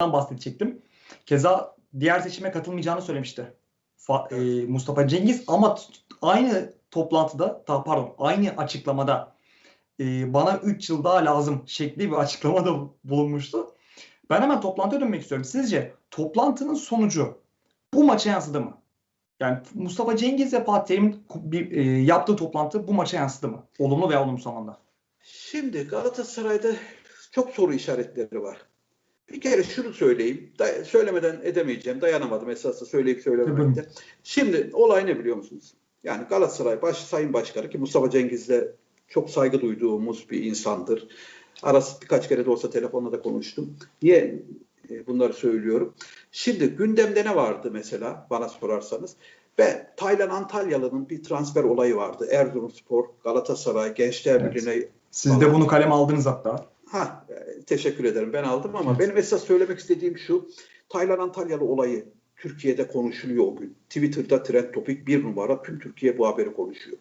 bahsedecektim. Keza diğer seçime katılmayacağını söylemişti. Fa- e, Mustafa Cengiz ama aynı toplantıda ta, pardon aynı açıklamada e, bana 3 yıl daha lazım şekli bir açıklamada bulunmuştu. Ben hemen toplantıya dönmek istiyorum. Sizce toplantının sonucu bu maça yansıdı mı? Yani Mustafa Cengiz ve Fatih Terim'in e, yaptığı toplantı bu maça yansıdı mı? Olumlu veya olumsuz anlamda. Şimdi Galatasaray'da çok soru işaretleri var. Bir kere şunu söyleyeyim. Da- söylemeden edemeyeceğim. Dayanamadım esasında söyleyip söylememekte. Şimdi olay ne biliyor musunuz? Yani Galatasaray baş, Sayın Başkanı ki Mustafa Cengiz'le çok saygı duyduğumuz bir insandır. Arası birkaç kere de olsa telefonla da konuştum. Niye e, bunları söylüyorum? Şimdi gündemde ne vardı mesela bana sorarsanız? Ve Taylan Antalyalı'nın bir transfer olayı vardı. Erzurumspor, Galatasaray, Gençler Evet. Birliği'ne Siz de bunu kaleme aldınız hatta. Ha, e, teşekkür ederim. Ben aldım ama benim esas söylemek istediğim şu. Taylan Antalyalı olayı Türkiye'de konuşuluyor o gün. Twitter'da trend topik bir numara. Tüm Türkiye bu haberi konuşuyor.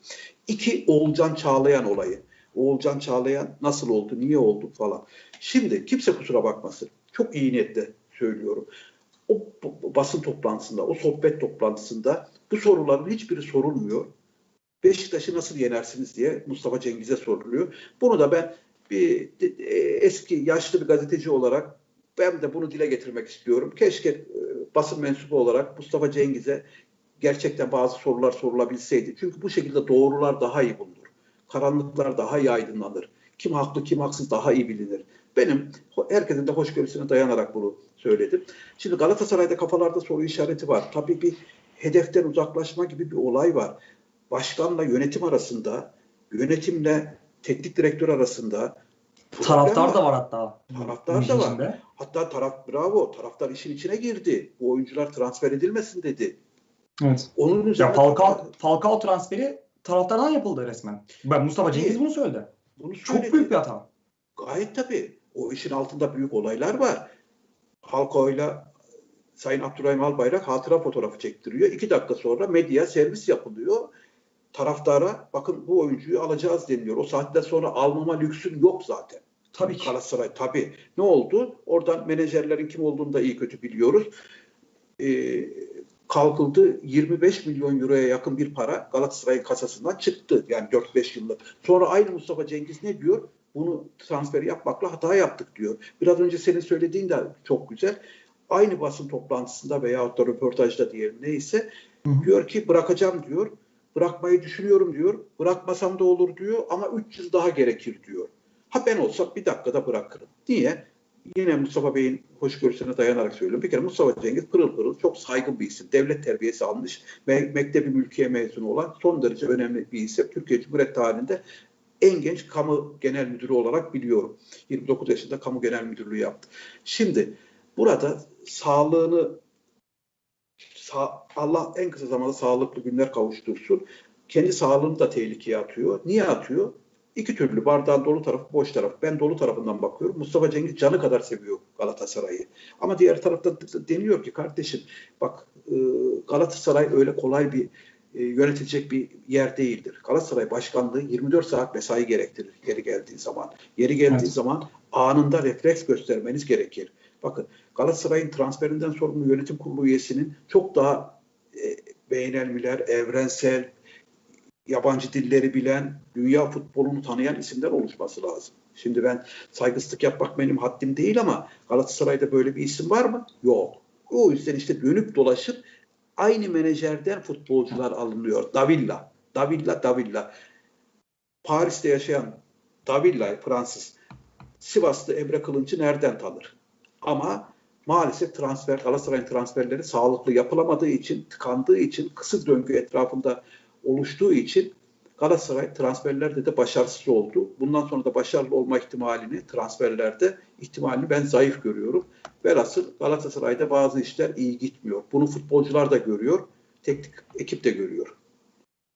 İki, Oğulcan Çağlayan olayı. Oğulcan Çağlayan nasıl oldu, niye oldu falan. Şimdi kimse kusura bakmasın. Çok iyi niyetle söylüyorum. O basın toplantısında, o sohbet toplantısında bu soruların hiçbiri sorulmuyor. Beşiktaş'ı nasıl yenersiniz diye Mustafa Cengiz'e soruluyor. Bunu da ben bir e, eski yaşlı bir gazeteci olarak ben de bunu dile getirmek istiyorum. Keşke e, basın mensubu olarak Mustafa Cengiz'e gerçekten bazı sorular sorulabilseydi. Çünkü bu şekilde doğrular daha iyi bulunur. Karanlıklar daha iyi aydınlanır. Kim haklı kim haksız daha iyi bilinir. Benim herkesin de hoşgörüsüne dayanarak bunu söyledim. Şimdi Galatasaray'da kafalarda soru işareti var. Tabii bir hedeften uzaklaşma gibi bir olay var. Başkanla yönetim arasında, yönetimle teknik direktör arasında Taraftar da var hatta. Taraftar da var. içinde. Hatta taraf bravo, taraftar işin içine girdi. Bu oyuncular transfer edilmesin dedi. Evet. Onun Ya üzerine Falcao, Falcao transferi taraftardan yapıldı resmen. Ben Mustafa Cengiz bunu söyledi. bunu Çok büyük bir hata. Gayet tabii. O işin altında büyük olaylar var. Falcao'yla Sayın Abdurrahim Albayrak hatıra fotoğrafı çektiriyor. İki dakika sonra medya servis yapılıyor. Taraftara bakın bu oyuncuyu alacağız deniliyor. O saatten sonra almama lüksün yok zaten. Tabii ki. Galatasaray tabii. Ne oldu? Oradan menajerlerin kim olduğunu da iyi kötü biliyoruz. Ee, kalkıldı 25 milyon euroya yakın bir para Galatasaray'ın kasasından çıktı. Yani 4-5 yıllık. Sonra aynı Mustafa Cengiz ne diyor? Bunu transferi yapmakla hata yaptık diyor. Biraz önce senin söylediğin de çok güzel. Aynı basın toplantısında veyahut da röportajda diyelim neyse Hı hı. diyor ki bırakacağım diyor. Bırakmayı düşünüyorum diyor. Bırakmasam da olur diyor ama 3 yıl daha gerekir diyor. Ha ben olsam bir dakikada bırakırım. Niye? Yine Mustafa Bey'in hoşgörüsüne dayanarak söylüyorum. Bir kere Mustafa Cengiz pırıl pırıl çok saygın bir isim. Devlet terbiyesi almış. Me- Mektebi mülkiye mezunu olan son derece önemli bir isim. Türkiye Cumhuriyeti tarihinde en genç kamu genel müdürü olarak biliyorum. 29 yaşında kamu genel müdürlüğü yaptı. Şimdi burada sağlığını sa- Allah en kısa zamanda sağlıklı günler kavuştursun. Kendi sağlığını da tehlikeye atıyor. Niye atıyor? İki türlü bardağın dolu tarafı boş tarafı. Ben dolu tarafından bakıyorum. Mustafa Cengiz canı kadar seviyor Galatasaray'ı. Ama diğer tarafta deniyor ki kardeşim bak Galatasaray öyle kolay bir e, yönetilecek bir yer değildir. Galatasaray başkanlığı 24 saat mesai gerektirir yeri geldiği zaman. Yeri geldiği Evet. zaman anında refleks göstermeniz gerekir. Bakın Galatasaray'ın transferinden sorumlu yönetim kurulu üyesinin çok daha e, beynelmiler, evrensel, yabancı dilleri bilen, dünya futbolunu tanıyan isimler oluşması lazım. Şimdi ben saygısızlık yapmak benim haddim değil ama Galatasaray'da böyle bir isim var mı? Yok. O yüzden işte dönüp dolaşıp aynı menajerden futbolcular alınıyor. Davilla, Davilla, Davilla. Paris'te yaşayan Davilla, Fransız. Sivaslı Emre Kılınç'ı nereden tanır? Ama maalesef transfer, Galatasaray'ın transferleri sağlıklı yapılamadığı için, tıkandığı için, kısır döngü etrafında oluştuğu için Galatasaray transferlerde de başarısız oldu. Bundan sonra da başarılı olma ihtimalini transferlerde ihtimalini ben zayıf görüyorum. Velhasıl Galatasaray'da bazı işler iyi gitmiyor. Bunu futbolcular da görüyor, teknik ekip de görüyor.